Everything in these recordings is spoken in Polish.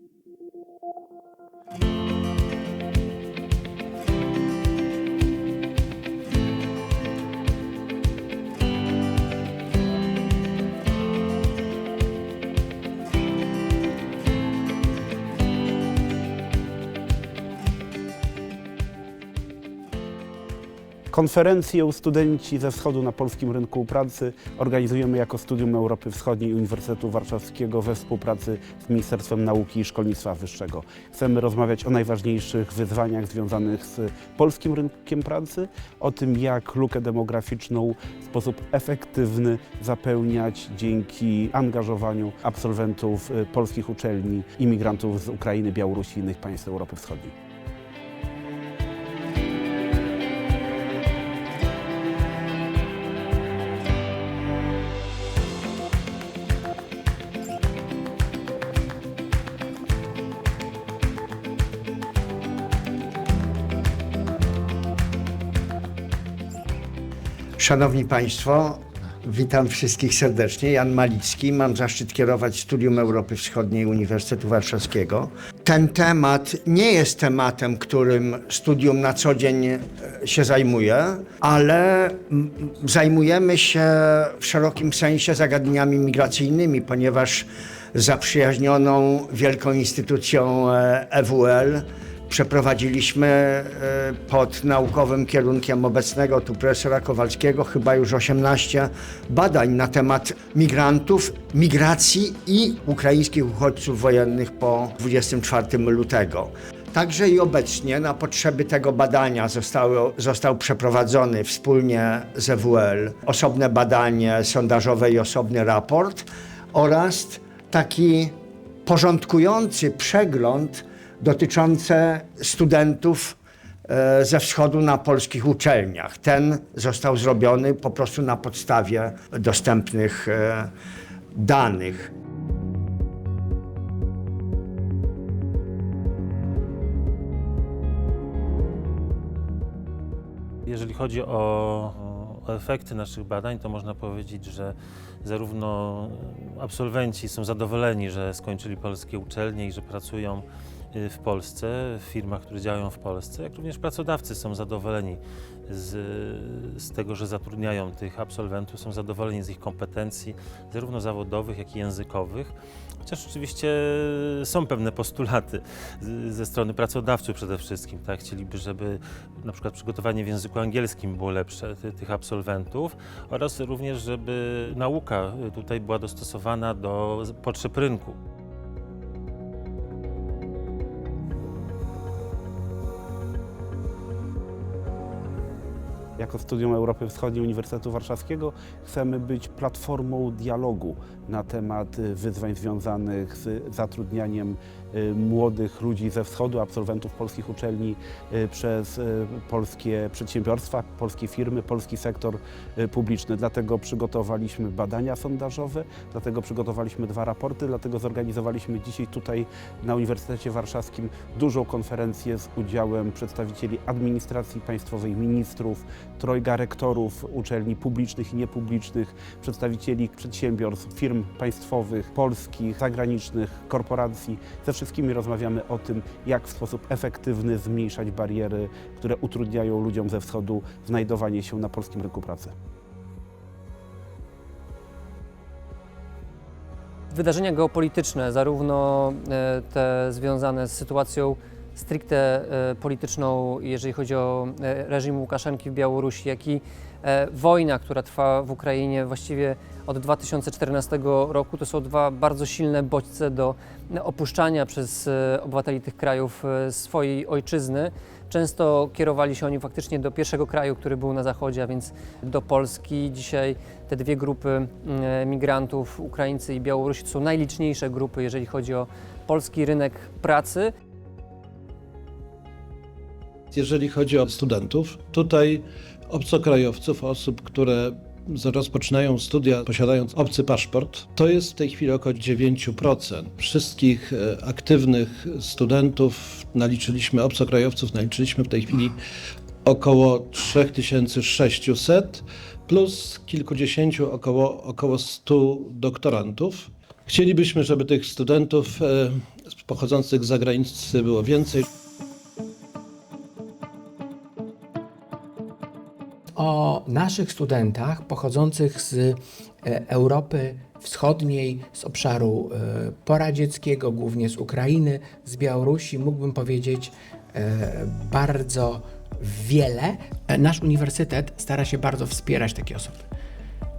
Thank you. Konferencję Studenci ze Wschodu na polskim rynku pracy organizujemy jako Studium Europy Wschodniej Uniwersytetu Warszawskiego we współpracy z Ministerstwem Nauki i Szkolnictwa Wyższego. Chcemy rozmawiać o najważniejszych wyzwaniach związanych z polskim rynkiem pracy, o tym jak lukę demograficzną w sposób efektywny zapełniać dzięki angażowaniu absolwentów y, polskich uczelni, imigrantów z Ukrainy, Białorusi i innych państw Europy Wschodniej. Szanowni Państwo, witam wszystkich serdecznie. Jan Malicki, mam zaszczyt kierować Studium Europy Wschodniej Uniwersytetu Warszawskiego. Ten temat nie jest tematem, którym studium na co dzień e, się zajmuje, ale zajmujemy się w szerokim sensie zagadnieniami migracyjnymi, ponieważ zaprzyjaźnioną wielką instytucją e, EWL Przeprowadziliśmy e, pod naukowym kierunkiem obecnego tu profesora Kowalskiego chyba już 18 badań na temat migrantów, migracji i ukraińskich uchodźców wojennych po 24 lutego. Także i obecnie na potrzeby tego badania został przeprowadzony wspólnie z EWL osobne badanie sondażowe i osobny raport oraz taki porządkujący przegląd dotyczące studentów e, ze wschodu na polskich uczelniach. Ten został zrobiony po prostu na podstawie dostępnych e, danych. Jeżeli chodzi o, o efekty naszych badań, to można powiedzieć, że zarówno absolwenci są zadowoleni, że skończyli polskie uczelnie i że pracują w Polsce, w firmach, które działają w Polsce, jak również pracodawcy są zadowoleni z, z tego, że zatrudniają tych absolwentów, są zadowoleni z ich kompetencji, zarówno zawodowych, jak i językowych. Chociaż oczywiście są pewne postulaty ze strony pracodawców przede wszystkim. Tak? Chcieliby, żeby na przykład przygotowanie w języku angielskim było lepsze ty, tych absolwentów oraz również, żeby nauka tutaj była dostosowana do potrzeb rynku. Jako Studium Europy Wschodniej Uniwersytetu Warszawskiego chcemy być platformą dialogu na temat y, wyzwań związanych z zatrudnianiem y, młodych ludzi ze wschodu, absolwentów polskich uczelni y, przez polskie przedsiębiorstwa, polskie firmy, polski sektor publiczny. Dlatego przygotowaliśmy badania sondażowe, dlatego przygotowaliśmy dwa raporty, dlatego zorganizowaliśmy dzisiaj tutaj na Uniwersytecie Warszawskim dużą konferencję z udziałem przedstawicieli administracji państwowej, ministrów, trojga rektorów uczelni publicznych i niepublicznych, przedstawicieli przedsiębiorstw, firm państwowych, polskich, zagranicznych, korporacji. Ze wszystkimi rozmawiamy o tym, jak w sposób efektywny zmniejszać bariery, które utrudniają ludziom ze wschodu znajdowanie się na polskim rynku pracy. Wydarzenia geopolityczne, zarówno e, te związane z sytuacją stricte e, polityczną, jeżeli chodzi o e, reżim Łukaszenki w Białorusi, jak i e, wojna, która trwa w Ukrainie właściwie od 2014 roku, to są dwa bardzo silne bodźce do opuszczania przez obywateli tych krajów swojej ojczyzny. Często kierowali się oni faktycznie do pierwszego kraju, który był na zachodzie, a więc do Polski. Dzisiaj te dwie grupy migrantów, Ukraińcy i Białorusi, to są najliczniejsze grupy, jeżeli chodzi o polski rynek pracy. Jeżeli chodzi o studentów, tutaj obcokrajowców, osób, które rozpoczynają studia posiadając obcy paszport, to jest w tej chwili około 9%. Wszystkich e, aktywnych studentów naliczyliśmy, obcokrajowców naliczyliśmy w tej chwili około 3600 plus kilkudziesięciu, około, około 100 doktorantów. Chcielibyśmy, żeby tych studentów e, pochodzących z zagranicy było więcej. O naszych studentach pochodzących z e, Europy Wschodniej, z obszaru e, poradzieckiego, głównie z Ukrainy, z Białorusi, mógłbym powiedzieć e, bardzo wiele. Nasz uniwersytet stara się bardzo wspierać takie osoby.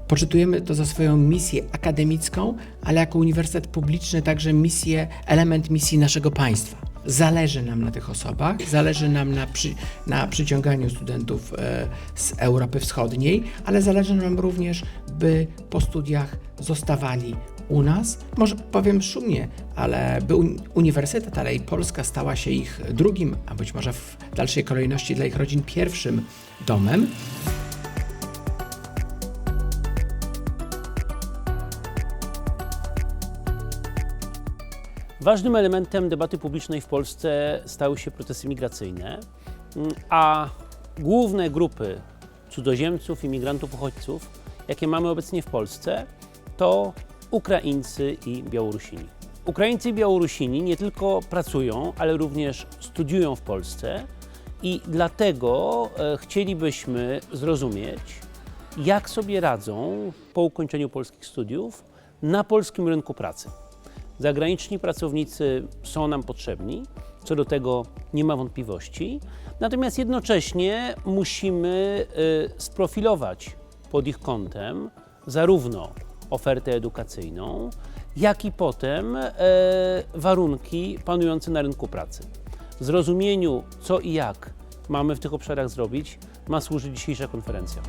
Poczytujemy to za swoją misję akademicką, ale jako uniwersytet publiczny także misję, element misji naszego państwa. Zależy nam na tych osobach, zależy nam na, przy, na przyciąganiu studentów e, z Europy Wschodniej, ale zależy nam również, by po studiach zostawali u nas. Może powiem szumnie, ale by uni- uniwersytet, ale i Polska stała się ich drugim, a być może w dalszej kolejności dla ich rodzin pierwszym domem. Ważnym elementem debaty publicznej w Polsce stały się protesty migracyjne, mm, a główne grupy cudzoziemców, imigrantów, uchodźców, jakie mamy obecnie w Polsce, to Ukraińcy i Białorusini. Ukraińcy i Białorusini nie tylko pracują, ale również studiują w Polsce i dlatego e, chcielibyśmy zrozumieć, jak sobie radzą po ukończeniu polskich studiów na polskim rynku pracy. Zagraniczni pracownicy są nam potrzebni, co do tego nie ma wątpliwości. Natomiast jednocześnie musimy y, sprofilować pod ich kątem zarówno ofertę edukacyjną, jak i potem e, warunki panujące na rynku pracy. Zrozumieniu, co i jak mamy w tych obszarach zrobić, ma służyć dzisiejsza konferencja.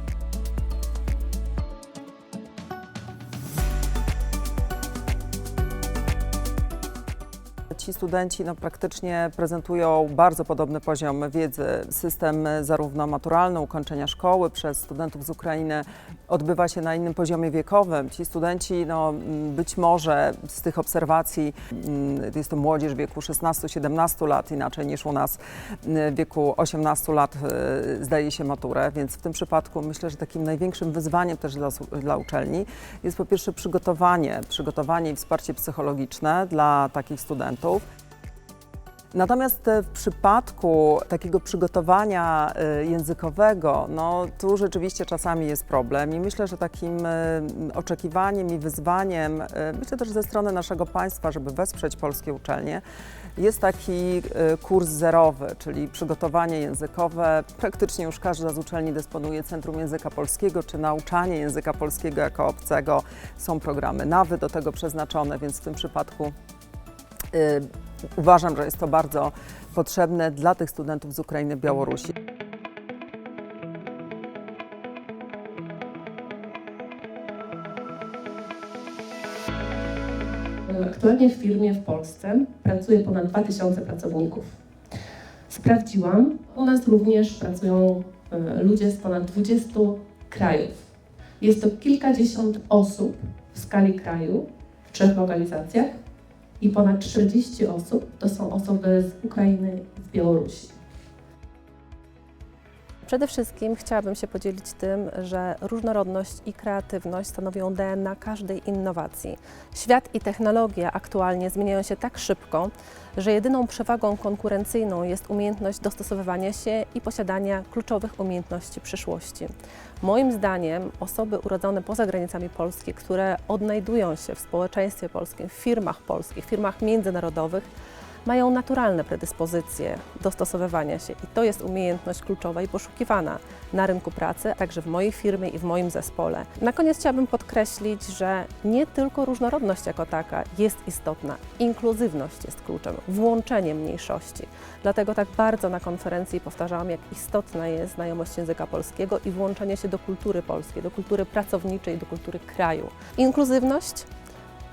Ci studenci no, praktycznie prezentują bardzo podobny poziom wiedzy. System e, zarówno maturalny, ukończenia szkoły przez studentów z Ukrainy odbywa się na innym poziomie wiekowym. Ci studenci no, być może z tych obserwacji, jest to młodzież w wieku 16-17 lat, inaczej niż u nas w wieku 18 lat e, zdaje się maturę, więc w tym przypadku myślę, że takim największym wyzwaniem też dla, dla uczelni jest po pierwsze przygotowanie, przygotowanie i wsparcie psychologiczne dla takich studentów. Natomiast e, w przypadku takiego przygotowania e, językowego, no tu rzeczywiście czasami jest problem i myślę, że takim e, oczekiwaniem i wyzwaniem, myślę też ze strony naszego państwa, żeby wesprzeć polskie uczelnie, jest taki kurs zerowy, czyli przygotowanie językowe. Praktycznie już każda z uczelni dysponuje Centrum Języka Polskiego, czy nauczanie języka polskiego jako obcego. Są programy NAWY do tego przeznaczone, więc w tym przypadku Uważam, że jest to bardzo potrzebne dla tych studentów z Ukrainy, Białorusi. Aktualnie w firmie w Polsce pracuje ponad 2000 pracowników. Sprawdziłam, u nas również pracują e, ludzie z ponad 20 krajów. Jest to kilkadziesiąt osób w skali kraju, w trzech lokalizacjach i ponad 40 osób to są osoby z Ukrainy z Białorusi. Przede wszystkim chciałabym się podzielić tym, że różnorodność i kreatywność stanowią DNA każdej innowacji. Świat i technologia aktualnie zmieniają się tak szybko, że jedyną przewagą konkurencyjną jest umiejętność dostosowywania się i posiadania kluczowych umiejętności przyszłości. Moim zdaniem osoby urodzone poza granicami Polski, które odnajdują się w społeczeństwie polskim, w firmach polskich, firmach międzynarodowych, mają naturalne predyspozycje dostosowywania się i to jest umiejętność kluczowa i poszukiwana na rynku pracy, także w mojej firmie i w moim zespole. Na koniec chciałabym podkreślić, że nie tylko różnorodność jako taka jest istotna, inkluzywność jest kluczem, włączenie mniejszości. Dlatego tak bardzo na konferencji powtarzałam, jak istotna jest znajomość języka polskiego i włączenie się do kultury polskiej, do kultury pracowniczej, do kultury kraju. Inkluzywność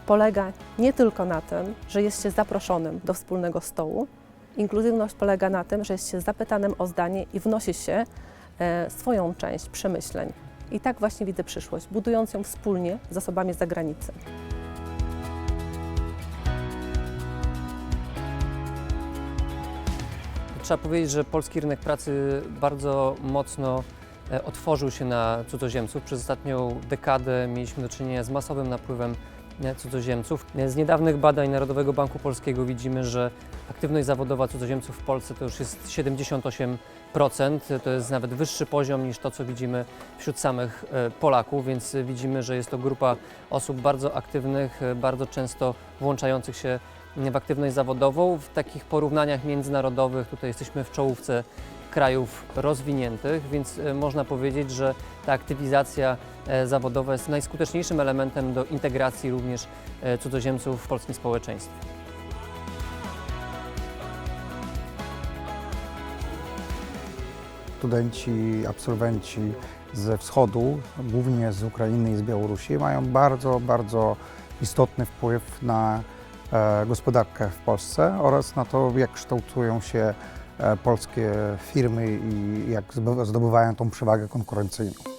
polega nie tylko na tym, że jest się zaproszonym do wspólnego stołu. Inkluzywność polega na tym, że jest się zapytanym o zdanie i wnosi się e, swoją część przemyśleń. I tak właśnie widzę przyszłość, budując ją wspólnie z osobami z zagranicy. Trzeba powiedzieć, że polski rynek pracy bardzo mocno e, otworzył się na cudzoziemców. Przez ostatnią dekadę mieliśmy do czynienia z masowym napływem cudzoziemców. Z niedawnych badań Narodowego Banku Polskiego widzimy, że aktywność zawodowa cudzoziemców w Polsce to już jest 78%. To jest nawet wyższy poziom niż to, co widzimy wśród samych e, Polaków, więc widzimy, że jest to grupa osób bardzo aktywnych, e, bardzo często włączających się w aktywność zawodową. W takich porównaniach międzynarodowych tutaj jesteśmy w czołówce krajów rozwiniętych, więc e, można powiedzieć, że ta aktywizacja e, zawodowa jest najskuteczniejszym elementem do integracji również e, cudzoziemców w polskim społeczeństwie. Studenci, absolwenci ze wschodu, głównie z Ukrainy i z Białorusi, mają bardzo, bardzo istotny wpływ na gospodarkę w Polsce oraz na to, jak kształtują się polskie firmy i jak zdoby- zdobywają tą przewagę konkurencyjną.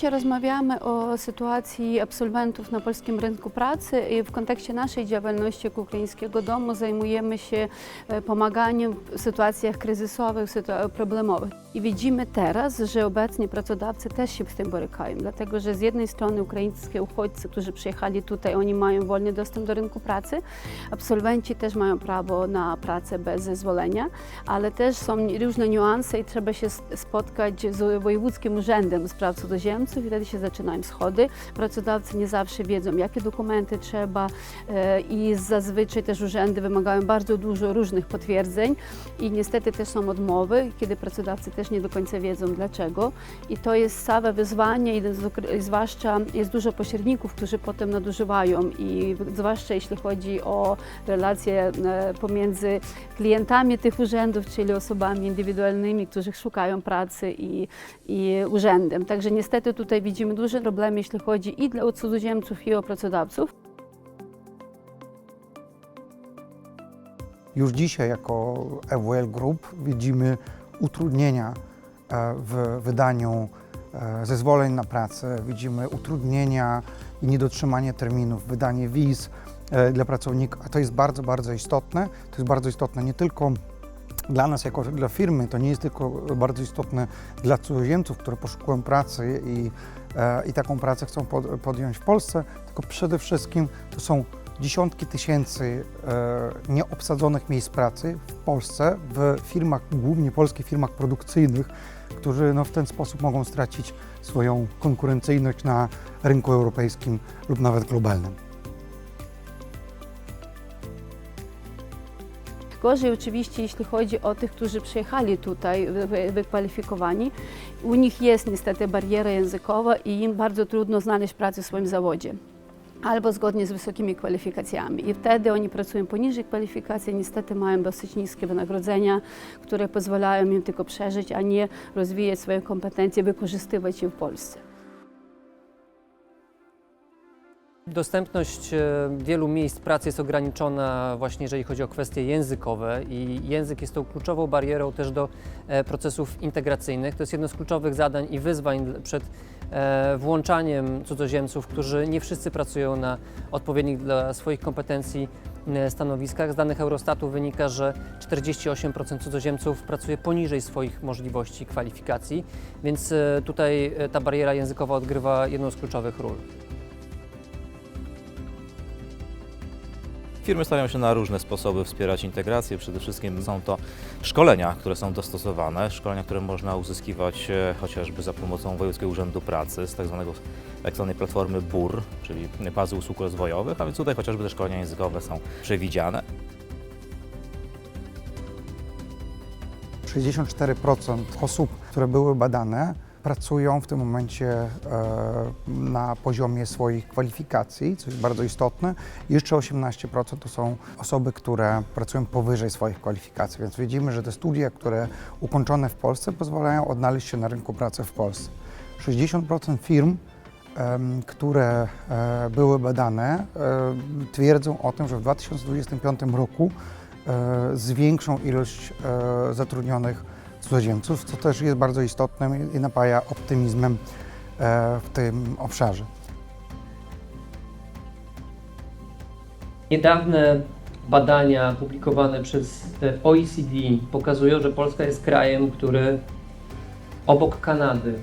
Dzisiaj rozmawiamy o sytuacji absolwentów na polskim rynku pracy i w kontekście naszej działalności Ukraińskiego Domu zajmujemy się e, pomaganiem w sytuacjach kryzysowych, problemowych. I widzimy teraz, że obecnie pracodawcy też się z tym borykają, dlatego że z jednej strony ukraińskie uchodźcy, którzy przyjechali tutaj, oni mają wolny dostęp do rynku pracy, absolwenci też mają prawo na pracę bez zezwolenia, ale też są różne niuanse i trzeba się spotkać z Wojewódzkim Urzędem Spraw Cudzoziemców i wtedy się zaczynają schody. Pracodawcy nie zawsze wiedzą, jakie dokumenty trzeba e, i zazwyczaj też urzędy wymagają bardzo dużo różnych potwierdzeń i niestety też są odmowy, kiedy pracodawcy też nie do końca wiedzą dlaczego i to jest całe wyzwanie, zwłaszcza jest dużo pośredników, którzy potem nadużywają i zwłaszcza jeśli chodzi o relacje e, pomiędzy klientami tych urzędów, czyli osobami indywidualnymi, którzy szukają pracy i, i urzędem. Także niestety tutaj widzimy duże problemy, jeśli chodzi i o cudzoziemców, i o pracodawców. Już dzisiaj jako EWL Group widzimy utrudnienia e, w wydaniu e, zezwoleń na pracę, widzimy utrudnienia i niedotrzymanie terminów, wydanie wiz e, dla pracowników, a to jest bardzo, bardzo istotne. To jest bardzo istotne nie tylko dla nas jako dla firmy, to nie jest tylko bardzo istotne dla cudzoziemców, które poszukują pracy i, e, i taką pracę chcą pod, podjąć w Polsce, tylko przede wszystkim to są dziesiątki tysięcy e, nieobsadzonych miejsc pracy w Polsce w firmach, głównie polskich firmach produkcyjnych, którzy no, w ten sposób mogą stracić swoją konkurencyjność na rynku europejskim lub nawet globalnym. Gorzej oczywiście, jeśli chodzi o tych, którzy przyjechali tutaj wy- wy- wykwalifikowani. U nich jest niestety bariera językowa i im bardzo trudno znaleźć pracę w swoim zawodzie. Albo zgodnie z wysokimi kwalifikacjami. I wtedy oni pracują poniżej kwalifikacji, niestety mają dosyć niskie wynagrodzenia, które pozwalają im tylko przeżyć, a nie rozwijać swoje kompetencje, wykorzystywać je w Polsce. Dostępność e, wielu miejsc pracy jest ograniczona właśnie jeżeli chodzi o kwestie językowe i język jest tą kluczową barierą też do e, procesów integracyjnych. To jest jedno z kluczowych zadań i wyzwań przed e, włączaniem cudzoziemców, którzy nie wszyscy pracują na odpowiednich dla swoich kompetencji stanowiskach. Z danych Eurostatu wynika, że 48% cudzoziemców pracuje poniżej swoich możliwości kwalifikacji, więc tutaj ta bariera językowa odgrywa jedną z kluczowych ról. Firmy starają się na różne sposoby wspierać integrację. Przede wszystkim są to szkolenia, które są dostosowane, szkolenia, które można uzyskiwać e, chociażby za pomocą Wojewódzkiego Urzędu Pracy z tak, zwanego, tak platformy BUR, czyli bazy usług rozwojowych, a więc tutaj chociażby te szkolenia językowe są przewidziane. 64% osób, które były badane, pracują w tym momencie e, na poziomie swoich kwalifikacji, co jest bardzo istotne. Jeszcze 18% to są osoby, które pracują powyżej swoich kwalifikacji, więc widzimy, że te studia, które ukończone w Polsce pozwalają odnaleźć się na rynku pracy w Polsce. 60% firm które e, były badane, e, twierdzą o tym, że w 2025 roku zwiększą ilość zatrudnionych cudzoziemców, co też jest bardzo istotne i napaja optymizmem e, w tym obszarze. Niedawne badania publikowane przez OECD pokazują, że Polska jest krajem, który obok Kanady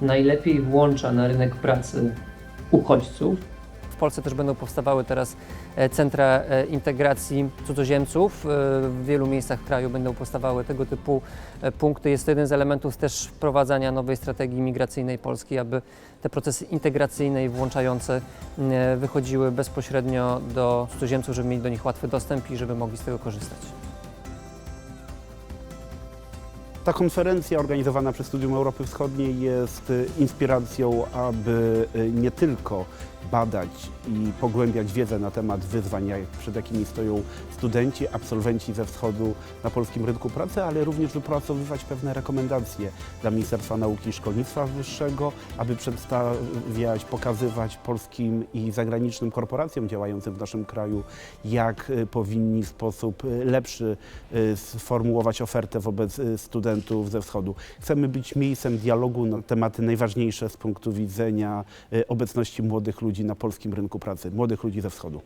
najlepiej włącza na rynek pracy uchodźców. W Polsce też będą powstawały teraz centra e, integracji cudzoziemców. E, W wielu miejscach kraju będą powstawały tego typu e, punkty. Jest to jeden z elementów też wprowadzania nowej strategii migracyjnej Polski, aby te procesy integracyjne i włączające e, wychodziły bezpośrednio do cudzoziemców, żeby mieli do nich łatwy dostęp i żeby mogli z tego korzystać. Ta konferencja organizowana przez Studium Europy Wschodniej jest inspiracją, aby nie tylko badać i pogłębiać wiedzę na temat wyzwań, przed jakimi stoją studenci, absolwenci ze wschodu na polskim rynku pracy, ale również wypracowywać pewne rekomendacje dla Ministerstwa Nauki i Szkolnictwa Wyższego, aby przedstawiać, pokazywać polskim i zagranicznym korporacjom działającym w naszym kraju, jak y, powinni w sposób y, lepszy y, sformułować ofertę wobec studentów ze wschodu. Chcemy być miejscem dialogu na tematy najważniejsze z punktu widzenia obecności młodych ludzi na polskim rynku pracy, młodych ludzi ze wschodu.